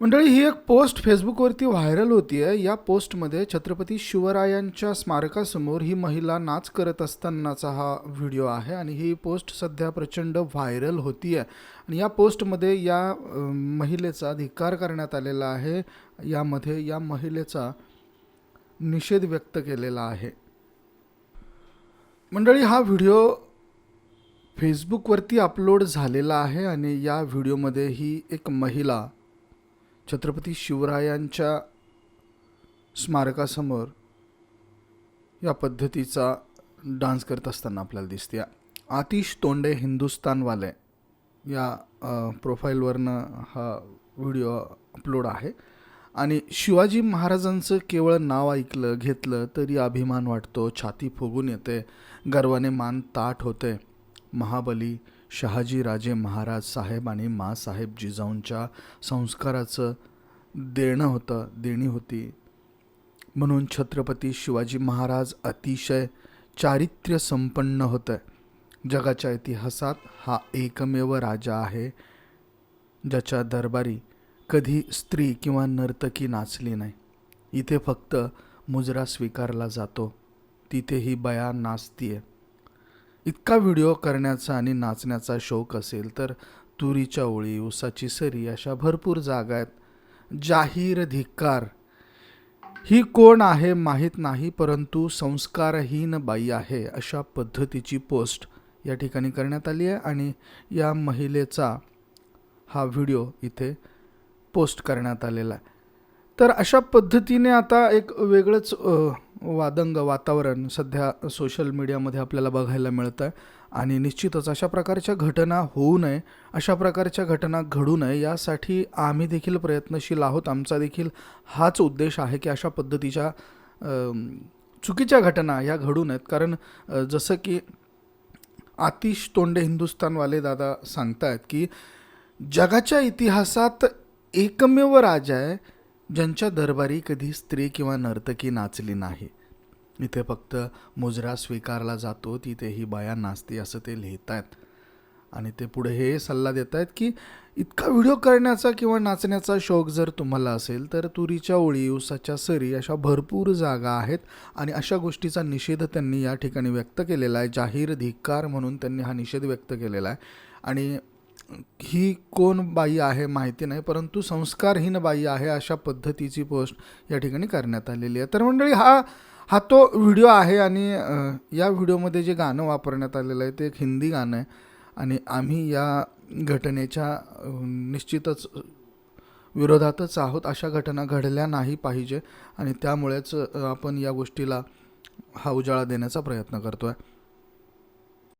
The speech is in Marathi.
मंडळी ही एक पोस्ट फेसबुकवरती व्हायरल होती आहे. या पोस्टमध्ये छत्रपती शिवरायांच्या स्मारकासमोर ही महिला नाच करत असतानाचा हा व्हिडिओ आहे आणि ही पोस्ट सध्या प्रचंड व्हायरल होती आहे. आणि या पोस्टमध्ये या महिलेचा धिक्कार करण्यात आलेला आहे. यामध्ये या महिलेचा निषेध व्यक्त केलेला आहे. मंडळी हा व्हिडिओ फेसबुकवरती अपलोड झालेला आहे आणि या व्हिडिओमध्ये ही एक महिला छत्रपती शिवरायांच्या स्मारकासमोर या पद्धतीचा डान्स करत असताना आपल्याला दिसते. आतिश तोंडे हिंदुस्तानवाले या प्रोफाईलवरनं हा व्हिडिओ अपलोड आहे. आणि शिवाजी महाराजांचं केवळ नाव ऐकलं घेतलं तरी अभिमान वाटतो. छाती फुगून येते. गर्वाने मान ताठ होते. महाबली शहाजी राजे महाराज साहेब आणि मासाहेब जिजाऊंच्या संस्काराचं देणं होतं देणी होती. म्हणून छत्रपती शिवाजी महाराज अतिशय चारित्र्य संपन्न होतं. जगाच्या इतिहासात हा एकमेव राजा आहे ज्याच्या दरबारी कधी स्त्री किंवा नर्तकी नाचली नाही. इथे फक्त मुजरा स्वीकारला जातो. तिथे ही बया नाचतीये. इतका व्हिडिओ करण्याचा आणि नाचण्याचा शौक असेल तर तुरीच्या ओळी उसाची सरी अशा भरपूर जागा आहेत. जाहीर धिक्कार. ही कोण आहे माहीत नाही परंतु संस्कारहीन बाई आहे अशा पद्धतीची पोस्ट या ठिकाणी करण्यात आली आहे आणि या महिलेचा हा व्हिडिओ इथे पोस्ट करण्यात आलेला आहे. तर अशा पद्धतीने आता एक वेगळंच वादंग वातावरण सध्या सोशल मीडियामध्ये आपल्याला बघायला मिळतं आहे आणि निश्चितच अशा प्रकारच्या घटना होऊ नये अशा प्रकारच्या घटना घडू नये यासाठी आम्ही देखील प्रयत्नशील आहोत. आमचा देखील हाच उद्देश आहे की अशा पद्धतीच्या चुकीच्या घटना ह्या घडू नयेत. कारण जसं की आतिश तोंडे हिंदुस्थानवाले दादा सांगतायत की जगाच्या इतिहासात एकमेव राजा आहे ज्यांच्या दरबारी कधी स्त्री किंवा नर्तकी नाचली नाही. इथे फक्त मुजरा स्वीकारला जातो तिथे ही बाया नाचते असं ते लिहित आहेत आणि ते पुढे हे सल्ला देत आहेत की इतका व्हिडिओ करण्याचा किंवा नाचण्याचा शौक जर तुम्हाला असेल तर तुरीच्या ओळी उसाच्या सरी अशा भरपूर जागा आहेत आणि अशा गोष्टीचा निषेध त्यांनी या ठिकाणी व्यक्त केलेला आहे. जाहीर धिक्कार म्हणून त्यांनी हा निषेध व्यक्त केलेला आहे. आणि ही कोण बाई आहे माहिती नाही परंतु संस्कारहीन बाई आहे अशा पद्धतीची पोस्ट या ठिकाणी करण्यात आलेली आहे. तर मंडळी हा हा तो व्हिडिओ आहे आणि या व्हिडिओमध्ये जे गाणं वापरण्यात आलेलं आहे ते एक हिंदी गाणं आहे. आणि आम्ही या घटनेच्या निश्चितच विरोधातच आहोत. अशा घटना घडल्या नाही पाहिजे. आणि त्यामुळेच आपण या गोष्टीला हा उजाळा देण्याचा प्रयत्न करतो आहे